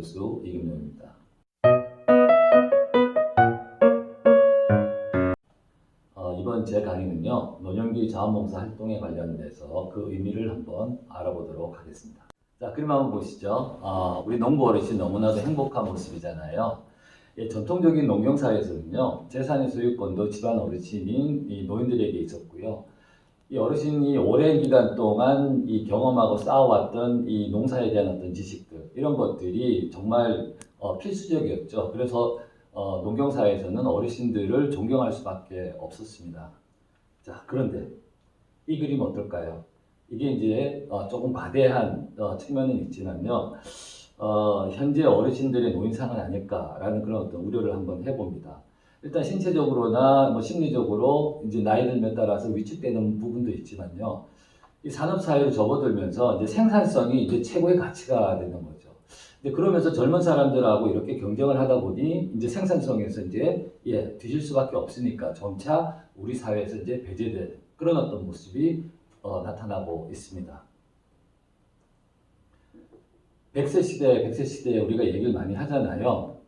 교수 이금용입니다. 어, 이번 제 강의는요, 노년기 자원봉사 활동에 관련돼서 그 의미를 한번 알아보도록 하겠습니다. 자, 그림 한번 보시죠. 어, 우리 농부 어르신 너무나도 행복한 모습이잖아요. 예, 전통적인 농경사회에서는요, 재산의 소유권도 집안 어르신인 이 노인들에게 있었고요. 이 어르신이 오랜 기간 동안 이 경험하고 쌓아왔던 이 농사에 대한 어떤 지식들, 이런 것들이 정말 어, 필수적이었죠. 그래서 어, 농경사회에서는 어르신들을 존경할 수밖에 없었습니다. 자, 그런데 이 그림 어떨까요? 이게 이제 어, 조금 과대한 어, 측면은 있지만요. 어, 현재 어르신들의 노인상은 아닐까라는 그런 어떤 우려를 한번 해봅니다. 일단 신체적으로나 뭐 심리적으로 이제 나이 들에 따라서 위축되는 부분도 있지만요. 이 산업 사회로 접어들면서 이제 생산성이 이제 최고의 가치가 되는 거죠. 이제 그러면서 젊은 사람들하고 이렇게 경쟁을 하다 보니 이제 생산성에서 이제 예, 뒤질 수밖에 없으니까 점차 우리 사회에서 이제 배제된 그런 어떤 모습이 어, 나타나고 있습니다. 100세 시대, 100세 시대에 우리가 얘기를 많이 하잖아요.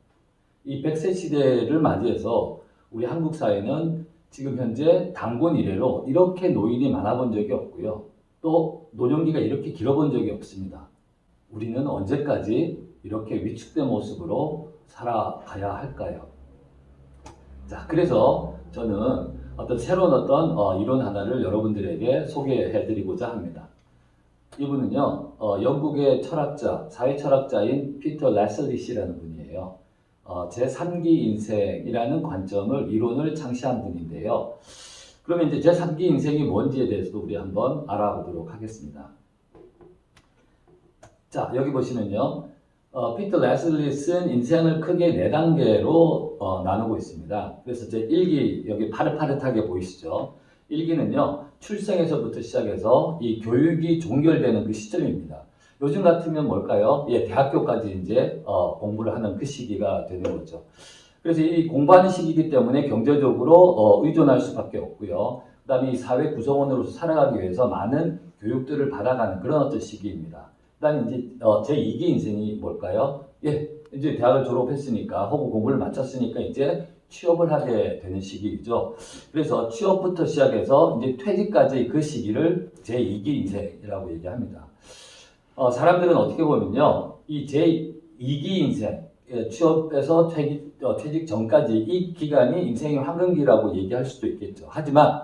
이 100세 시대를 맞이해서 우리 한국 사회는 지금 현재 당군 이래로 이렇게 노인이 많아본 적이 없고요. 또 노년기가 이렇게 길어본 적이 없습니다. 우리는 언제까지 이렇게 위축된 모습으로 살아가야 할까요? 자, 그래서 저는 어떤 새로운 어떤 어, 이론 하나를 여러분들에게 소개해 드리고자 합니다. 이분은요, 어, 영국의 철학자, 사회 철학자인 피터 레슬리 씨라는 분이에요. 어, 제3기 인생이라는 관점을, 이론을 창시한 분인데요. 그러면 이제 제3기 인생이 뭔지에 대해서도 우리 한번 알아보도록 하겠습니다. 자, 여기 보시면요. 어, 피터 레슬리 쓴 인생을 크게 네 단계로 어, 나누고 있습니다. 그래서 제 1기, 여기 파릇파릇하게 보이시죠? 1기는요, 출생에서부터 시작해서 이 교육이 종결되는 그 시점입니다. 요즘 같으면 뭘까요? 예, 대학교까지 이제 어, 공부를 하는 그 시기가 되는 거죠. 그래서 이 공부하는 시기이기 때문에 경제적으로 어, 의존할 수밖에 없고요. 그 다음에 이 사회 구성원으로서 살아가기 위해서 많은 교육들을 받아가는 그런 어떤 시기입니다. 그 다음에 이제 어, 제 2기 인생이 뭘까요? 예, 이제 대학을 졸업했으니까 혹은 공부를 마쳤으니까 이제 취업을 하게 되는 시기이죠. 그래서 취업부터 시작해서 이제 퇴직까지 그 시기를 제 2기 인생이라고 얘기합니다. 어, 사람들은 어떻게 보면요, 이 제 2기 인생, 예, 취업에서 퇴직, 어, 퇴직 전까지 이 기간이 인생의 황금기라고 얘기할 수도 있겠죠. 하지만,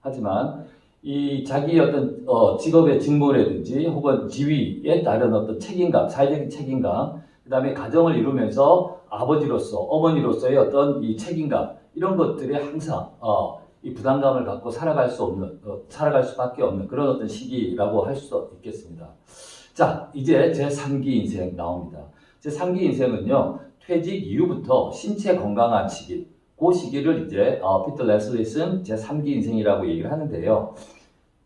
하지만, 이 자기의 어떤 어, 직업의 직무라든지 혹은 지위에 따른 어떤 책임감, 사회적인 책임감, 그 다음에 가정을 이루면서 아버지로서, 어머니로서의 어떤 이 책임감, 이런 것들에 항상, 어, 이 부담감을 갖고 살아갈 수 없는, 어, 살아갈 수밖에 없는 그런 어떤 시기라고 할 수 있겠습니다. 자, 이제 제 3기 인생 나옵니다. 제 3기 인생은요, 퇴직 이후부터 신체 건강한 시기, 그 시기를 이제 어, 피터 레슬리슨 제 3기 인생이라고 얘기를 하는데요.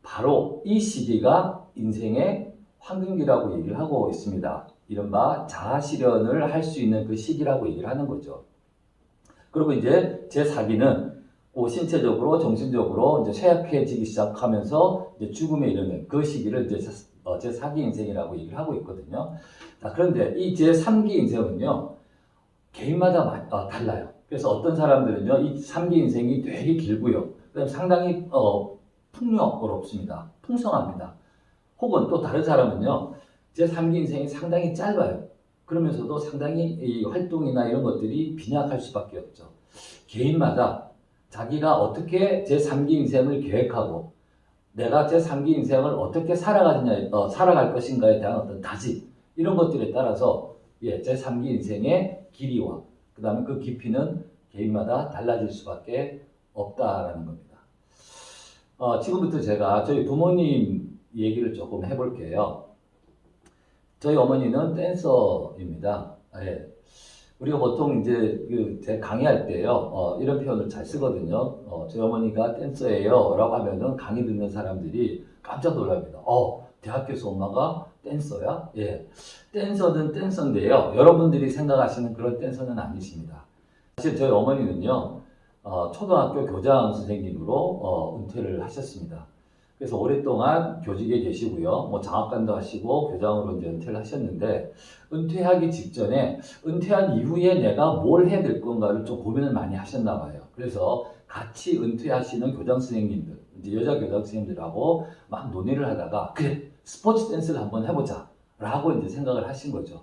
바로 이 시기가 인생의 황금기라고 얘기를 하고 있습니다. 이른바 자아 실현을 할 수 있는 그 시기라고 얘기를 하는 거죠. 그리고 이제 제 4기는 그 신체적으로 정신적으로 이제 쇠약해지기 시작하면서 이제 죽음에 이르는 그 시기를 이제 어, 제 4기 인생이라고 얘기를 하고 있거든요. 자, 그런데 이 제 3기 인생은요, 개인마다 마- 어, 달라요. 그래서 어떤 사람들은요, 이 3기 인생이 되게 길고요. 그다음 상당히 어, 풍요롭습니다. 풍성합니다. 혹은 또 다른 사람은요, 제 3기 인생이 상당히 짧아요. 그러면서도 상당히 이 활동이나 이런 것들이 빈약할 수밖에 없죠. 개인마다 자기가 어떻게 제 3기 인생을 계획하고 내가 제 3기 인생을 어떻게 살아가느냐, 어, 살아갈 것인가에 대한 어떤 다짐, 이런 것들에 따라서 예, 제 3기 인생의 길이와 그 다음에 그 깊이는 개인마다 달라질 수밖에 없다라는 겁니다. 어, 지금부터 제가 저희 부모님 얘기를 조금 해볼게요. 저희 어머니는 댄서입니다. 예. 우리가 보통 이제 그제 강의할 때요, 어, 이런 표현을 잘 쓰거든요. 어, 저희 어머니가 댄서예요. 라고 하면은 강의 듣는 사람들이 깜짝 놀랍니다. 어, 대학교에서 엄마가 댄서야? 예. 댄서는 댄서인데요. 여러분들이 생각하시는 그런 댄서는 아니십니다. 사실 저희 어머니는요, 어, 초등학교 교장 선생님으로 어, 은퇴를 하셨습니다. 그래서 오랫동안 교직에 계시고요. 뭐 장학관도 하시고 교장으로 이제 은퇴를 하셨는데 은퇴하기 직전에 은퇴한 이후에 내가 뭘 해야 될 건가를 좀 고민을 많이 하셨나 봐요. 그래서 같이 은퇴하시는 교장 선생님들, 이제 여자 교장 선생님들하고 막 논의를 하다가 그래 스포츠 댄스를 한번 해보자 라고 이제 생각을 하신 거죠.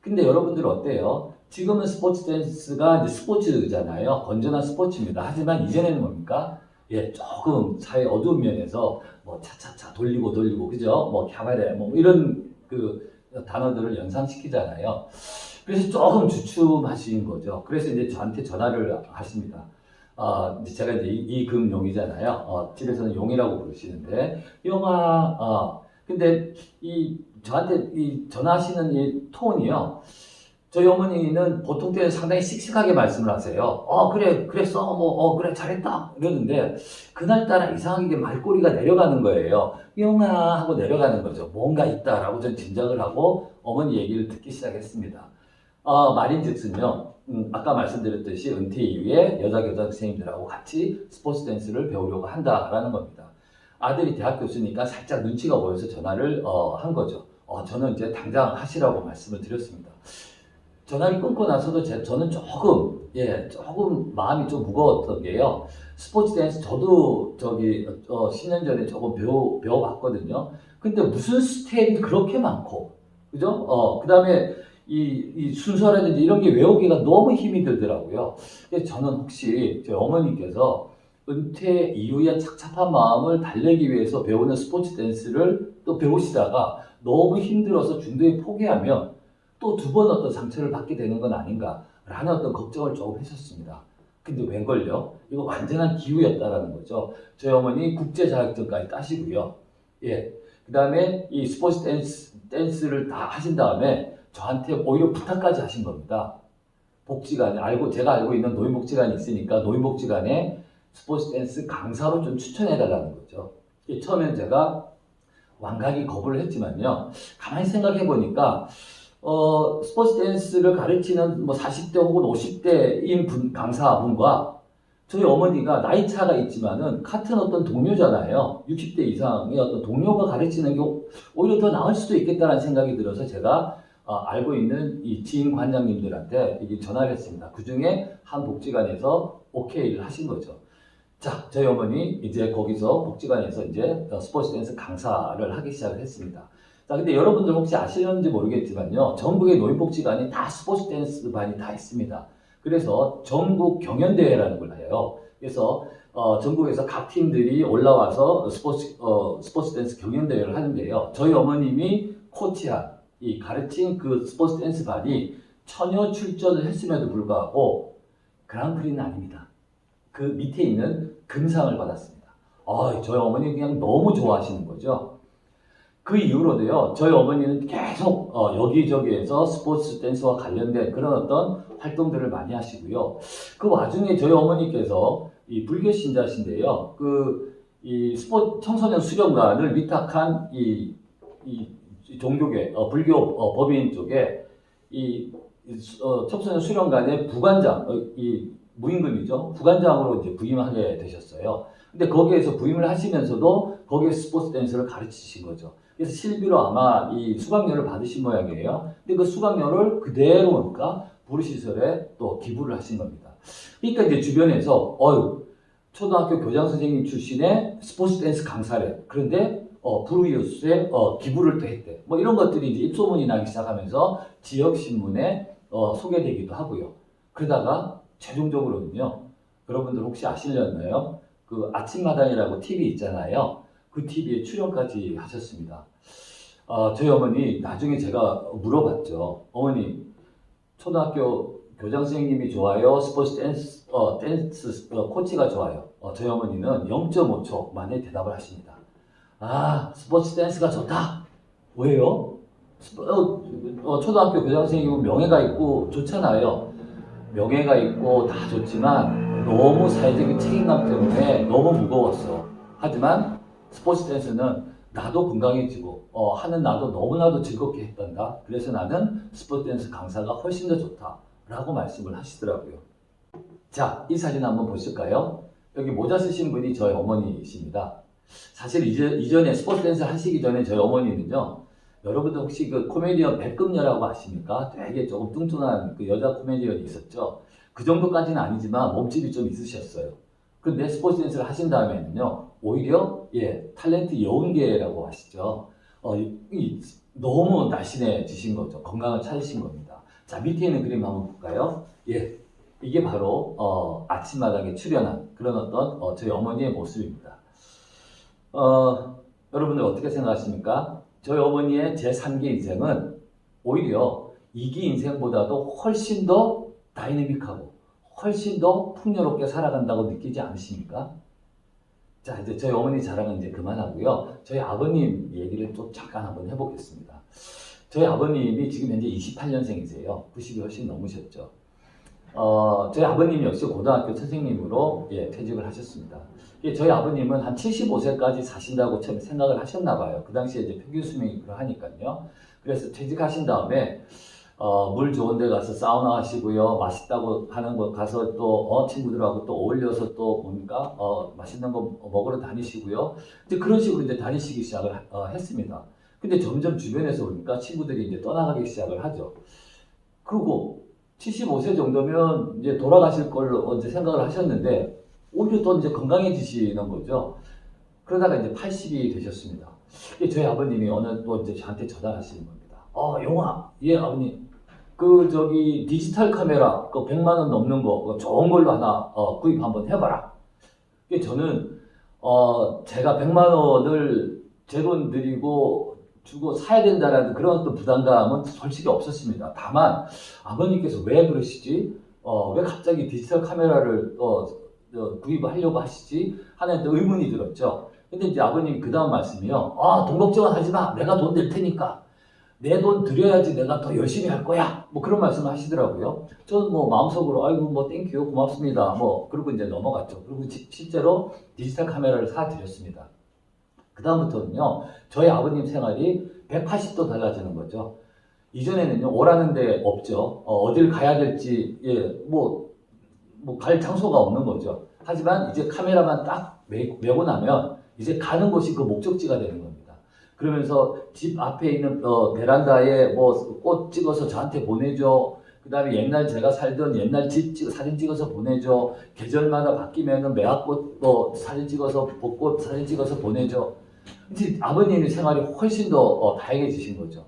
근데 여러분들 어때요? 지금은 스포츠 댄스가 이제 스포츠잖아요. 건전한 스포츠입니다. 하지만 이전에는 뭡니까? 예, 조금 사회 어두운 면에서 뭐 차차차 돌리고 돌리고 그죠? 뭐 캬바레 뭐 이런 그 단어들을 연상시키잖아요. 그래서 조금 주춤하신 거죠. 그래서 이제 저한테 전화를 하십니다. 어, 제가 이제 이, 금 용이잖아요. 어, 집에서는 용이라고 부르시는데 용아, 어, 근데 이 저한테 이 전화하시는 이 톤이요. 저희 어머니는 보통 때는 상당히 씩씩하게 말씀을 하세요. 어, 그래, 그랬어. 뭐, 어, 그래, 잘했다. 이러는데, 그날따라 이상하게 말꼬리가 내려가는 거예요. 영아 하고 내려가는 거죠. 뭔가 있다라고 전 짐작을 하고 어머니 얘기를 듣기 시작했습니다. 어, 말인 즉슨요, 음, 아까 말씀드렸듯이 은퇴 이후에 여자 교장 선생님들하고 같이 스포츠 댄스를 배우려고 한다라는 겁니다. 아들이 대학 교수니까 살짝 눈치가 보여서 전화를 어, 한 거죠. 어, 저는 이제 당장 하시라고 말씀을 드렸습니다. 전화를 끊고 나서도 제, 저는 조금 예 조금 마음이 좀 무거웠던 게요. 스포츠 댄스 저도 저기 어, 10년 전에 조금 배워 배워봤거든요. 근데 무슨 스텝이 그렇게 많고 그죠? 어 그다음에 이, 이 순서라든지 이런 게 외우기가 너무 힘이 들더라고요. 그래서 저는 혹시 제 어머니께서 은퇴 이후에 착잡한 마음을 달래기 위해서 배우는 스포츠 댄스를 또 배우시다가 너무 힘들어서 중도에 포기하면 또 두 번 어떤 상처를 받게 되는 건 아닌가라는 어떤 걱정을 조금 했었습니다. 근데 웬걸요? 이거 완전한 기우였다라는 거죠. 저희 어머니 국제 자격증까지 따시고요. 예. 그 다음에 이 스포츠 댄스, 댄스를 다 하신 다음에 저한테 오히려 부탁까지 하신 겁니다. 복지관에, 알고, 제가 알고 있는 노인복지관이 있으니까 노인복지관에 스포츠 댄스 강사로 좀 추천해달라는 거죠. 처음엔 제가 완강히 거부를 했지만요. 가만히 생각해 보니까 어, 스포츠 댄스를 가르치는 뭐 40대 혹은 50대인 분, 강사분과 저희 어머니가 나이 차가 있지만은 같은 어떤 동료잖아요. 60대 이상의 어떤 동료가 가르치는 게 오히려 더 나을 수도 있겠다라는 생각이 들어서 제가 어, 알고 있는 이 지인 관장님들한테 이게 전화를 했습니다. 그 중에 한 복지관에서 오케이를 하신 거죠. 자, 저희 어머니 이제 거기서 복지관에서 이제 스포츠 댄스 강사를 하기 시작을 했습니다. 자, 근데 여러분들 혹시 아시는지 모르겠지만요. 전국의 노인복지관이 다 스포츠 댄스 반이 다 있습니다. 그래서 전국 경연대회라는 걸 해요. 그래서 어, 전국에서 각 팀들이 올라와서 스포츠, 어, 스포츠 댄스 경연대회를 하는데요. 저희 어머님이 코치한 이 가르친 그 스포츠 댄스 반이 처녀 출전을 했음에도 불구하고 그랑프리는 아닙니다. 그 밑에 있는 금상을 받았습니다. 아, 저희 어머니 그냥 너무 좋아하시는 거죠. 그 이후로도요, 저희 어머니는 계속 어, 여기저기에서 스포츠 댄스와 관련된 그런 어떤 활동들을 많이 하시고요. 그 와중에 저희 어머니께서 이 불교 신자신데요, 그 이 스포츠 청소년 수련관을 위탁한 이, 이 종교계 어, 불교 어, 법인 쪽에 이 어, 청소년 수련관의 부관장, 어, 이 무임금이죠. 부관장으로 이제 부임하게 되셨어요. 근데 거기에서 부임을 하시면서도 거기에 스포츠 댄스를 가르치신 거죠. 그래서 실비로 아마 이 수강료를 받으신 모양이에요. 근데 그 수강료를 그대로 그러니까 부르시설에 또 기부를 하신 겁니다. 그러니까 이제 주변에서 어유 초등학교 교장 선생님 출신의 스포츠 댄스 강사래. 그런데 어, 부르이웃에 어, 기부를 또 했대. 뭐 이런 것들이 이제 입소문이 나기 시작하면서 지역 신문에 어, 소개되기도 하고요. 그러다가 최종적으로는요. 여러분들 혹시 아시려나요? 그 아침마당이라고 TV 있잖아요. 그 TV에 출연까지 하셨습니다. 어, 저희 어머니 나중에 제가 물어봤죠. 어머니 초등학교 교장 선생님이 좋아요? 스포츠 댄스, 어, 댄스 어, 코치가 좋아요? 어, 저희 어머니는 0.5초 만에 대답을 하십니다. 아, 스포츠 댄스가 좋다. 왜요? 어, 어, 초등학교 교장 선생님은 명예가 있고 좋잖아요. 명예가 있고 다 좋지만 너무 사회적인 책임감 때문에 너무 무거웠어. 하지만 스포츠 댄스는 나도 건강해지고 어, 하는 나도 너무나도 즐겁게 했단다. 그래서 나는 스포츠 댄스 강사가 훨씬 더 좋다라고 말씀을 하시더라고요. 자, 이 사진 한번 보실까요? 여기 모자 쓰신 분이 저희 어머니이십니다. 사실 이제, 이전에 스포츠 댄스 하시기 전에 저희 어머니는요, 여러분들 혹시 그 코미디언 백금녀라고 아십니까? 되게 조금 뚱뚱한 그 여자 코미디언이 있었죠. 그 정도까지는 아니지만 몸집이 좀 있으셨어요. 근데 스포츠 댄스를 하신 다음에는요, 오히려, 예, 탤런트 여운계라고 하시죠. 어, 이, 이 너무 날씬해지신 거죠. 건강을 찾으신 겁니다. 자, 밑에 있는 그림 한번 볼까요? 예. 이게 바로, 어, 아침마당에 출연한 그런 어떤, 어, 저희 어머니의 모습입니다. 어, 여러분들 어떻게 생각하십니까? 저희 어머니의 제3기 인생은 오히려 2기 인생보다도 훨씬 더 다이내믹하고 훨씬 더 풍요롭게 살아간다고 느끼지 않으십니까? 자, 이제 저희 어머니 자랑은 이제 그만하고요. 저희 아버님 얘기를 또 잠깐 한번 해보겠습니다. 저희 아버님이 지금 현재 28년생이세요. 90이 훨씬 넘으셨죠. 어, 저희 아버님 역시 고등학교 선생님으로 예, 퇴직을 하셨습니다. 예, 저희 아버님은 한 75세까지 사신다고 처음에 생각을 하셨나 봐요. 그 당시에 이제 평균 수명이 그러하니까요. 그래서 퇴직하신 다음에 어, 물 좋은 데 가서 사우나 하시고요. 맛있다고 하는 곳 가서 또 어, 친구들하고 또 어울려서 또 뭡니까? 어, 맛있는 거 먹으러 다니시고요. 이제 그런 식으로 이제 다니시기 시작을 하- 어, 했습니다. 근데 점점 주변에서 보니까 친구들이 이제 떠나가기 시작을 하죠. 그리고 75세 정도면 이제 돌아가실 걸로 언제 생각을 하셨는데 오히려 또 이제 건강해지시는 거죠. 그러다가 이제 80이 되셨습니다. 저희 아버님이 어느 또 이제 저한테 전화하시는 겁니다. 어, 용아, 예, 아버님. 그 저기 디지털 카메라 그 100만 원 넘는 거 좋은 걸로 하나 어, 구입 한번 해봐라. 저는 어, 제가 100만 원을 제 돈 드리고 주고 사야 된다라는 그런 어떤 부담감은 솔직히 없었습니다. 다만 아버님께서 왜 그러시지? 어, 왜 갑자기 디지털 카메라를 어, 어, 구입하려고 하시지? 하는 또 의문이 들었죠. 근데 이제 아버님이 그 다음 말씀이요. 아, 돈 걱정은 하지 마. 내가 돈 낼 테니까. 내 돈 드려야지 내가 더 열심히 할 거야. 뭐 그런 말씀을 하시더라고요. 저는 뭐 마음속으로 아이고 뭐 땡큐 고맙습니다. 뭐 그리고 이제 넘어갔죠. 그리고 지- 실제로 디지털 카메라를 사드렸습니다. 그 다음부터는요. 저희 아버님 생활이 180도 달라지는 거죠. 이전에는요. 오라는 데 없죠. 어, 딜 가야 될지 예, 뭐 뭐 갈 장소가 없는 거죠. 하지만 이제 카메라만 딱 매, 메고 나면 이제 가는 곳이 그 목적지가 되는 겁니다. 그러면서 집 앞에 있는 어, 베란다에 뭐 꽃 찍어서 저한테 보내줘. 그 다음에 옛날 제가 살던 옛날 집 찍, 사진 찍어서 보내줘. 계절마다 바뀌면은 매화꽃 뭐 사진 찍어서 벚꽃 사진 찍어서 보내줘. 이제 아버님의 생활이 훨씬 더 어, 다양해지신 거죠.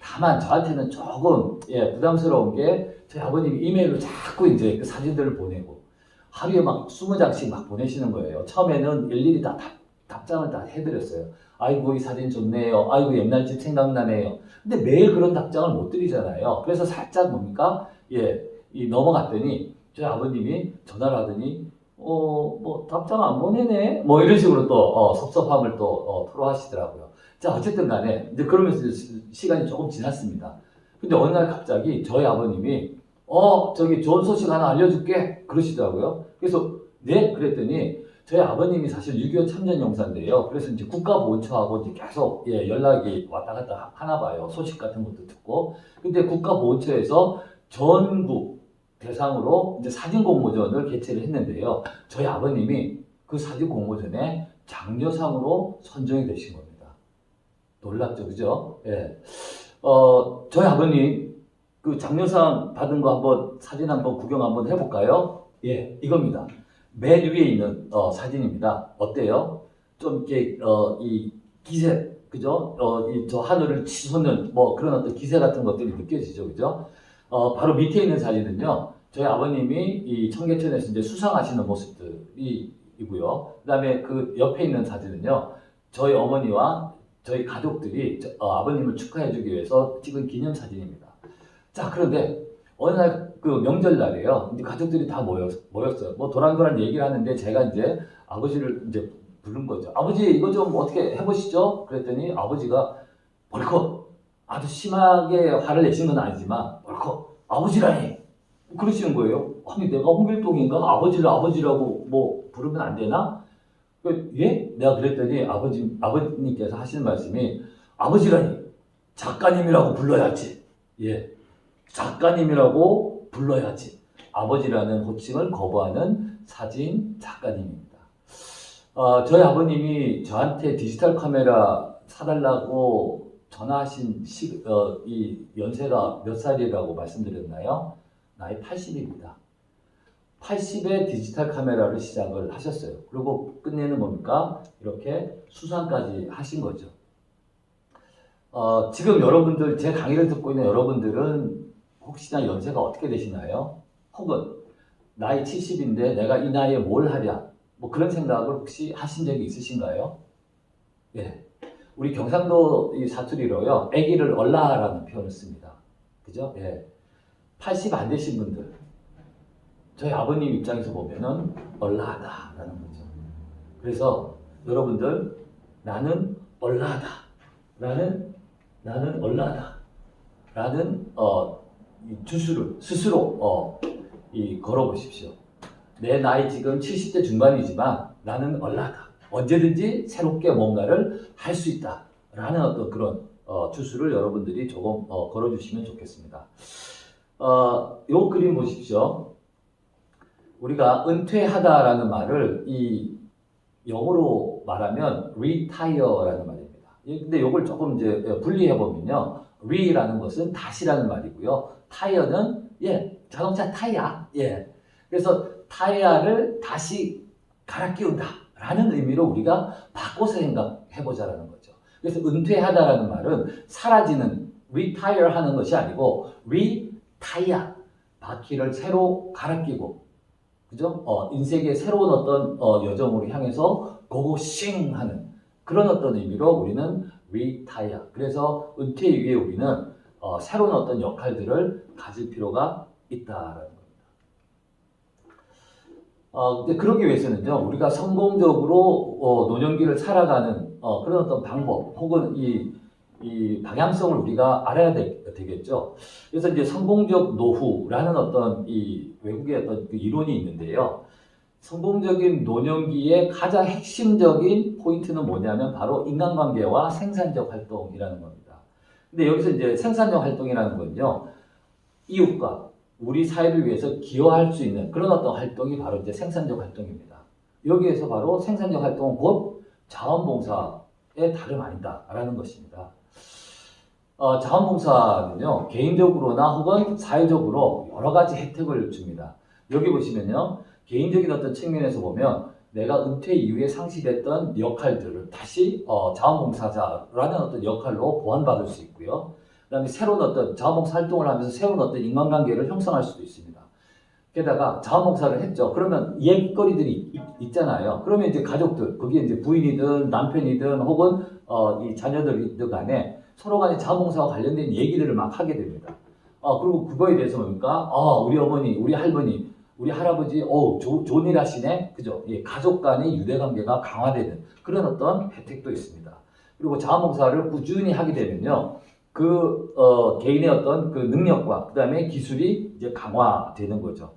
다만 저한테는 조금 예, 부담스러운 게 저희 아버님이 이메일로 자꾸 이제 그 사진들을 보내고 하루에 막 20장씩 막 보내시는 거예요. 처음에는 일일이 다 답, 답장을 다 해드렸어요. 아이고 이 사진 좋네요. 아이고 옛날 집 생각나네요. 근데 매일 그런 답장을 못 드리잖아요. 그래서 살짝 뭡니까? 예, 이 넘어갔더니 저희 아버님이 전화를 하더니 어, 뭐 답장 안 보내네. 뭐 이런 식으로 또 어, 섭섭함을 또 어, 토로하시더라고요. 자 어쨌든 간에 이제 그러면서 시- 시간이 조금 지났습니다. 근데 어느 날 갑자기 저희 아버님이 어 저기 좋은 소식 하나 알려줄게 그러시더라고요. 그래서 네 그랬더니 저희 아버님이 사실 6.25 참전 용사인데요. 그래서 이제 국가보훈처하고 이제 계속 예, 연락이 왔다 갔다 하나 봐요. 소식 같은 것도 듣고. 근데 국가보훈처에서 전국 대상으로 이제 사진 공모전을 개최를 했는데요. 저희 아버님이 그 사진 공모전에 장려상으로 선정이 되신 겁니다. 놀랍죠, 그죠? 예. 어, 저희 아버님 그 장려상 받은 거 한번 사진 한번 구경 한번 해볼까요? 예, 이겁니다. 맨 위에 있는 어, 사진입니다. 어때요? 좀 이렇게 어, 이 기세, 그죠? 어, 이 저 하늘을 치솟는 뭐 그런 어떤 기세 같은 것들이 느껴지죠, 그죠? 어, 바로 밑에 있는 사진은요. 저희 아버님이 이 청계천에서 이제 수상하시는 모습들이 이고요. 그다음에 그 옆에 있는 사진은요. 저희 어머니와 저희 가족들이 저- 어, 아버님을 축하해주기 위해서 찍은 기념 사진입니다. 자, 그런데 어느 날 그 명절날이에요. 이제 가족들이 다 모였, 모였어요. 뭐 도란도란 얘기를 하는데 제가 이제 아버지를 이제 부른 거죠. 아버지 이거 좀 어떻게 해보시죠? 그랬더니 아버지가 벌컥 아주 심하게 화를 내신 건 아니지만 벌컥 아버지라니 그러시는 거예요. 아니 내가 홍길동인가 아버지를 아버지라고 뭐 부르면 안 되나? 그, 예? 내가 그랬더니 아버지 아버님께서 하시는 말씀이 아버지라니 작가님이라고 불러야지. 예, 작가님이라고 불러야지. 아버지라는 호칭을 거부하는 사진 작가님입니다. 어, 저희 아버님이 저한테 디지털 카메라 사달라고 전화하신 시, 어, 이 연세가 몇 살이라고 말씀드렸나요? 나이 80입니다. 80에 디지털 카메라를 시작을 하셨어요. 그리고 끝내는 뭡니까? 이렇게 수상까지 하신 거죠. 어, 지금 여러분들, 제 강의를 듣고 있는 여러분들은 혹시나 연세가 어떻게 되시나요? 혹은 나이 70인데 내가 이 나이에 뭘 하랴? 뭐 그런 생각을 혹시 하신 적이 있으신가요? 예. 우리 경상도 이 사투리로요, 아기를 얼라라는 표현을 씁니다. 그죠? 예. 80 안 되신 분들, 저희 아버님 입장에서 보면은 얼라하다라는 거죠. 그래서 여러분들, 나는 얼라하다. 라는, 나는 얼라하다. 라는, 어, 이 주술을 스스로, 어, 이 걸어보십시오. 내 나이 지금 70대 중반이지만 나는 얼라다. 언제든지 새롭게 뭔가를 할 수 있다. 라는 어떤 그런 어, 주술을 여러분들이 조금 어, 걸어주시면 좋겠습니다. 어, 요 그림 보십시오. 우리가 은퇴하다라는 말을 이 영어로 말하면 retire라는 말입니다. 예, 근데 요걸 조금 이제 분리해 보면요. re라는 것은 다시라는 말이고요. tire는 예, 자동차 타이어. 예. 그래서 타이어를 다시 갈아 끼운다. 라는 의미로 우리가 바꿔서 생각해 보자라는 거죠. 그래서 은퇴하다라는 말은 사라지는 retire 하는 것이 아니고 retire 바퀴를 새로 갈아 끼고 그죠? 어, 인생의 새로운 어떤 어, 여정으로 향해서 고고싱 하는 그런 어떤 의미로 우리는 retire. 그래서 은퇴 이후에 우리는 어, 새로운 어떤 역할들을 가질 필요가 있다라는 겁니다. 어, 근데 그러기 위해서는요, 우리가 성공적으로 어, 노년기를 살아가는 어, 그런 어떤 방법 혹은 이, 이 방향성을 우리가 알아야 되, 겠죠 그래서 이제 성공적 노후라는 어떤 이 외국의 어떤 그 이론이 있는데요. 성공적인 노년기의 가장 핵심적인 포인트는 뭐냐면 바로 인간관계와 생산적 활동이라는 겁니다. 근데 여기서 이제 생산적 활동이라는 건요, 이웃과 우리 사회를 위해서 기여할 수 있는 그런 어떤 활동이 바로 이제 생산적 활동입니다. 여기에서 바로 생산적 활동은 곧 자원봉사의 다름 아니다라는 것입니다. 어, 자원봉사는요, 개인적으로나 혹은 사회적으로 여러 가지 혜택을 줍니다. 여기 보시면요, 개인적인 어떤 측면에서 보면 내가 은퇴 이후에 상실했던 역할들을 다시 어, 자원봉사자라는 어떤 역할로 보완받을 수 있고요. 그 다음에 새로운 어떤 자원봉사 활동을 하면서 새로운 어떤 인간관계를 형성할 수도 있습니다. 게다가 자원봉사를 했죠. 그러면 얘기거리들이 있, 잖아요 그러면 이제 가족들, 그게 이제 부인이든 남편이든 혹은 어, 이 자녀들이든 간에 서로 간에 자원봉사와 관련된 얘기들을 막 하게 됩니다. 어, 그리고 그거에 대해서 뭡니까? 아, 우리 어머니, 우리 할머니, 우리 할아버지, 어, 좋은 일 하시네? 그죠? 예, 가족 간의 유대 관계가 강화되는 그런 어떤 혜택도 있습니다. 그리고 자원봉사를 꾸준히 하게 되면요. 그 어, 개인의 어떤 그 능력과 그 다음에 기술이 이제 강화되는 거죠.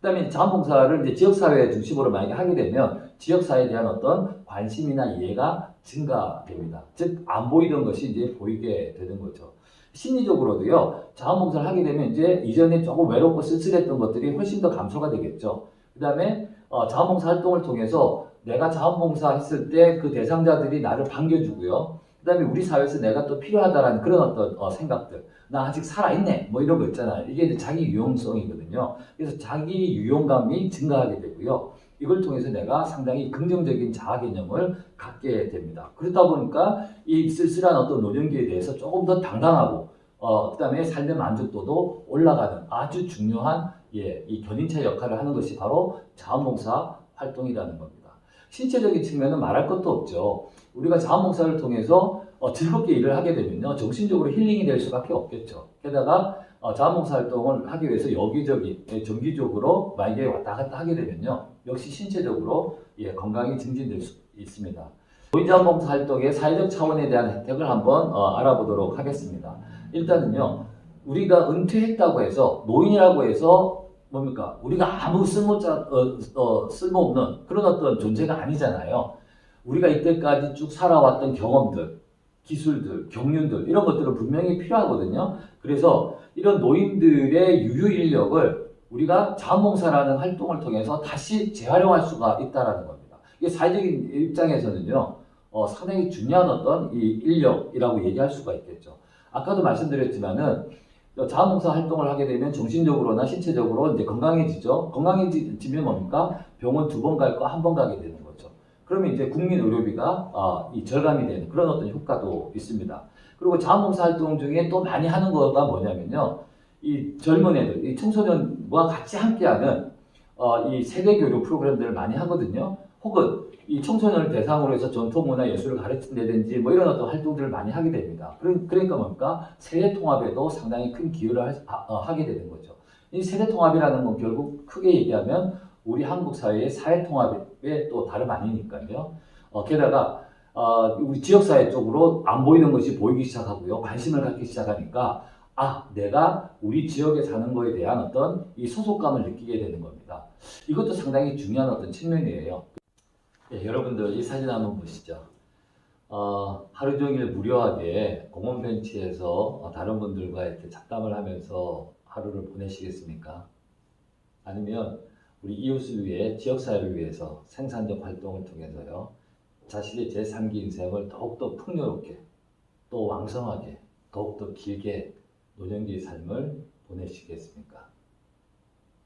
그 다음에 자원봉사를 이제 지역사회 중심으로 만약에 하게 되면 지역사회에 대한 어떤 관심이나 이해가 증가됩니다. 즉, 안 보이던 것이 이제 보이게 되는 거죠. 심리적으로도요, 자원봉사를 하게 되면 이제 이전에 조금 외롭고 쓸쓸했던 것들이 훨씬 더 감소가 되겠죠. 그 다음에 어, 자원봉사 활동을 통해서 내가 자원봉사 했을 때 그 대상자들이 나를 반겨주고요. 그 다음에 우리 사회에서 내가 또 필요하다라는 그런 어떤 어, 생각들. 나 아직 살아있네. 뭐 이런 거 있잖아요. 이게 이제 자기 유용성이거든요. 그래서 자기 유용감이 증가하게 되고요. 이걸 통해서 내가 상당히 긍정적인 자아 개념을 갖게 됩니다. 그러다 보니까 이 쓸쓸한 어떤 노년기에 대해서 조금 더 당당하고, 어, 그 다음에 삶의 만족도도 올라가는 아주 중요한, 예, 이 견인차 역할을 하는 것이 바로 자원봉사 활동이라는 겁니다. 신체적인 측면은 말할 것도 없죠. 우리가 자원봉사를 통해서 어, 즐겁게 일을 하게 되면요. 정신적으로 힐링이 될 수밖에 없겠죠. 게다가 어, 자원봉사 활동을 하기 위해서 여기저기 예, 정기적으로 만약에 왔다 갔다 하게 되면요. 역시 신체적으로 예, 건강이 증진될 수 있습니다. 노인자원봉사 활동의 사회적 차원에 대한 혜택을 한번 어, 알아보도록 하겠습니다. 일단은요. 우리가 은퇴했다고 해서 노인이라고 해서 뭡니까? 우리가 아무 쓸모자, 어, 어, 쓸모없는 그런 어떤 존재가 아니잖아요. 우리가 이때까지 쭉 살아왔던 경험들, 기술들, 경륜들 이런 것들은 분명히 필요하거든요. 그래서 이런 노인들의 유유 인력을 우리가 자원봉사라는 활동을 통해서 다시 재활용할 수가 있다라는 겁니다. 이게 사회적인 입장에서는요, 어, 상당히 중요한 어떤 이 인력이라고 얘기할 수가 있겠죠. 아까도 말씀드렸지만은 어, 자원봉사 활동을 하게 되면 정신적으로나 신체적으로 이제 건강해지죠. 건강해지면 뭡니까? 병원 두 번 갈 거 한 번 가게 되는. 그러면 이제 국민 의료비가 아, 이 절감이 되는 그런 어떤 효과도 있습니다. 그리고 자원봉사 활동 중에 또 많이 하는 거가 뭐냐면요. 이 젊은 애들, 이 청소년과 같이 함께하는 어, 이 세대 교류 프로그램들을 많이 하거든요. 혹은 이 청소년을 대상으로 해서 전통문화 예술을 가르친다든지 뭐 이런 어떤 활동들을 많이 하게 됩니다. 그러- 그러니까 뭡니까? 세대 통합에도 상당히 큰 기여를 할- 하- 어, 하게 되는 거죠. 이 세대 통합이라는 건 결국 크게 얘기하면 우리 한국 사회의 사회 통합의 또 다름 아니니까요. 어, 게다가 어, 우리 지역사회 쪽으로 안 보이는 것이 보이기 시작하고요. 관심을 갖기 시작하니까 아, 내가 우리 지역에 사는 거에 대한 어떤 이 소속감을 느끼게 되는 겁니다. 이것도 상당히 중요한 어떤 측면이에요. 예, 여러분들 이 사진 한번 보시죠. 어, 하루 종일 무료하게 공원 벤치에서 어, 다른 분들과 이렇게 잡담을 하면서 하루를 보내시겠습니까? 아니면 우리 이웃을 위해 지역사회를 위해서 생산적 활동을 통해서요 자신의 제3기 인생을 더욱더 풍요롭게 또 왕성하게 더욱더 길게 노년기의 삶을 보내시겠습니까?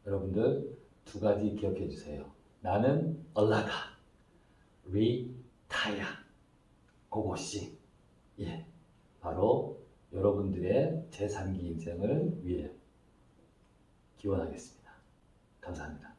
여러분들 두 가지 기억해 주세요. 나는 얼라다. 리타야. 그것이 예 바로 여러분들의 제3기 인생을 위해 기원하겠습니다. 감사합니다.